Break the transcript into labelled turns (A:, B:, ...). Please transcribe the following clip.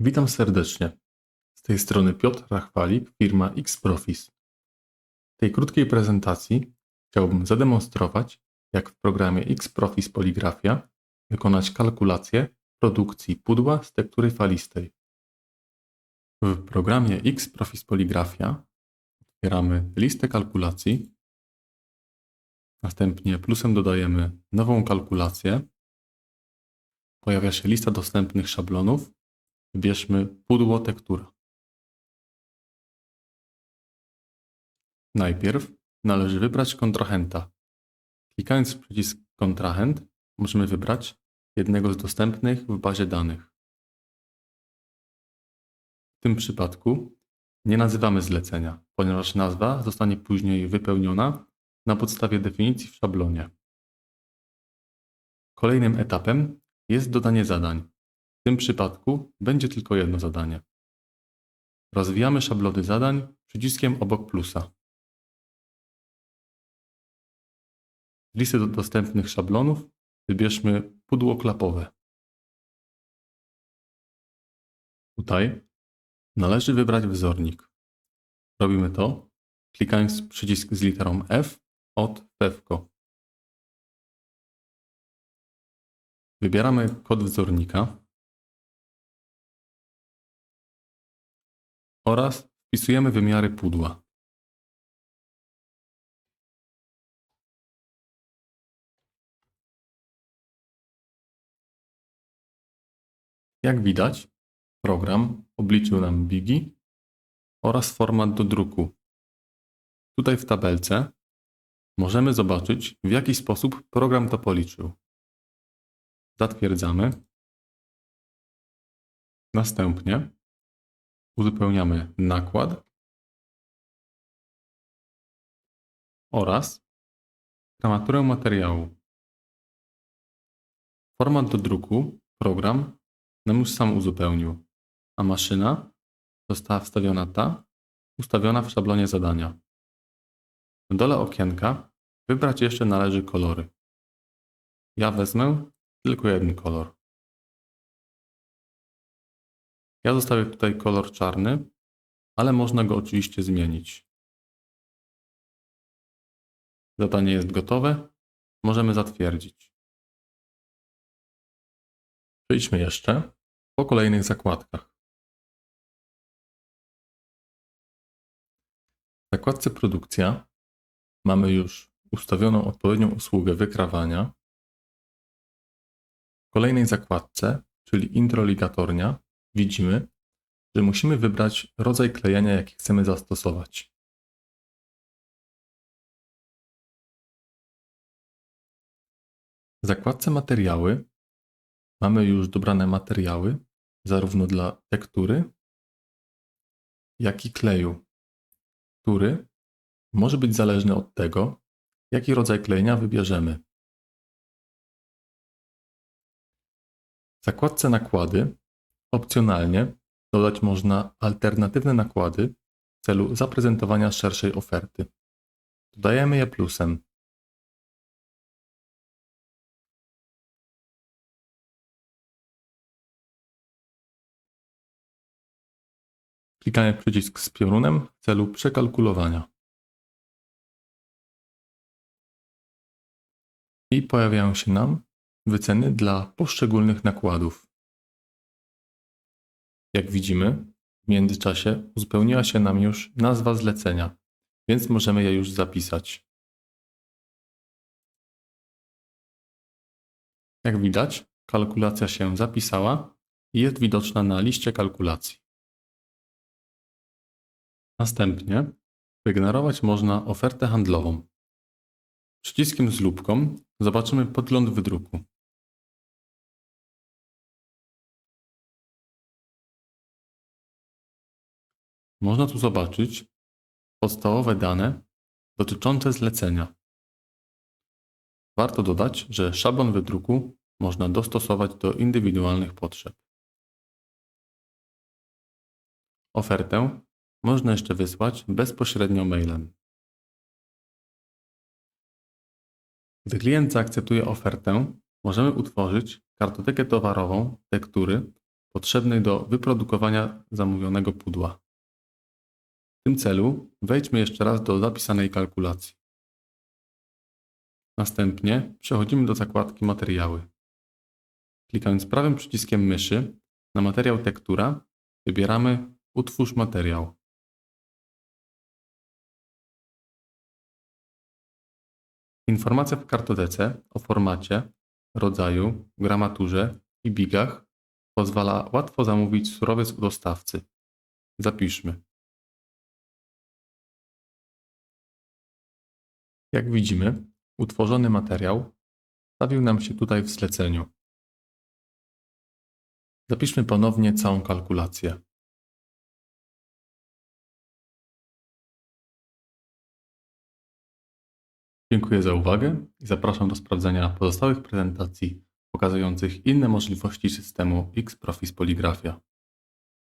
A: Witam serdecznie. Z tej strony Piotr Rachwalik, firma Xprofis. W tej krótkiej prezentacji chciałbym zademonstrować, jak w programie Xprofis Poligrafia wykonać kalkulację produkcji pudła z tektury falistej. W programie Xprofis Poligrafia otwieramy listę kalkulacji, następnie plusem dodajemy nową kalkulację, pojawia się lista dostępnych szablonów, wybierzmy pudło tektura. Najpierw należy wybrać kontrahenta. Klikając w przycisk kontrahent możemy wybrać jednego z dostępnych w bazie danych. W tym przypadku nie nazywamy zlecenia, ponieważ nazwa zostanie później wypełniona na podstawie definicji w szablonie. Kolejnym etapem jest dodanie zadań. W tym przypadku będzie tylko jedno zadanie. Rozwijamy szablony zadań przyciskiem obok plusa. Z listy do dostępnych szablonów wybierzmy pudło klapowe. Tutaj należy wybrać wzornik. Robimy to klikając przycisk z literą F od FEFCO. Wybieramy kod wzornika oraz wpisujemy wymiary pudła. Jak widać, program obliczył nam bigi oraz format do druku. Tutaj w tabelce możemy zobaczyć, w jaki sposób program to policzył. Zatwierdzamy. Następnie uzupełniamy nakład oraz gramaturę materiału. Format do druku program nam już sam uzupełnił, a maszyna została wstawiona ta, ustawiona w szablonie zadania. W dole okienka wybrać jeszcze należy kolory. Ja wezmę tylko jeden kolor. Ja zostawię tutaj kolor czarny, ale można go oczywiście zmienić. Zadanie jest gotowe, możemy zatwierdzić. Przejdźmy jeszcze po kolejnych zakładkach. W zakładce produkcja mamy już ustawioną odpowiednią usługę wykrawania. W kolejnej zakładce, czyli introligatornia, widzimy, że musimy wybrać rodzaj klejenia, jaki chcemy zastosować. W zakładce materiały mamy już dobrane materiały, zarówno dla tektury, jak i kleju, który może być zależny od tego, jaki rodzaj klejenia wybierzemy. W zakładce nakłady opcjonalnie dodać można alternatywne nakłady w celu zaprezentowania szerszej oferty. Dodajemy je plusem. Klikamy przycisk z piorunem w celu przekalkulowania. I pojawiają się nam wyceny dla poszczególnych nakładów. Jak widzimy, w międzyczasie uzupełniła się nam już nazwa zlecenia, więc możemy je już zapisać. Jak widać, kalkulacja się zapisała i jest widoczna na liście kalkulacji. Następnie wyignorować można ofertę handlową. Przyciskiem z lupką zobaczymy podgląd wydruku. Można tu zobaczyć podstawowe dane dotyczące zlecenia. Warto dodać, że szablon wydruku można dostosować do indywidualnych potrzeb. Ofertę można jeszcze wysłać bezpośrednio mailem. Gdy klient zaakceptuje ofertę, możemy utworzyć kartotekę towarową tektury potrzebnej do wyprodukowania zamówionego pudła. W tym celu wejdźmy jeszcze raz do zapisanej kalkulacji. Następnie przechodzimy do zakładki Materiały. Klikając prawym przyciskiem myszy na materiał tektura, wybieramy Utwórz materiał. Informacja w kartotece o formacie, rodzaju, gramaturze i bigach pozwala łatwo zamówić surowiec u dostawcy. Zapiszmy. Jak widzimy, utworzony materiał stawił nam się tutaj w zleceniu. Zapiszmy ponownie całą kalkulację. Dziękuję za uwagę i zapraszam do sprawdzenia pozostałych prezentacji pokazujących inne możliwości systemu Xprofis Poligrafia.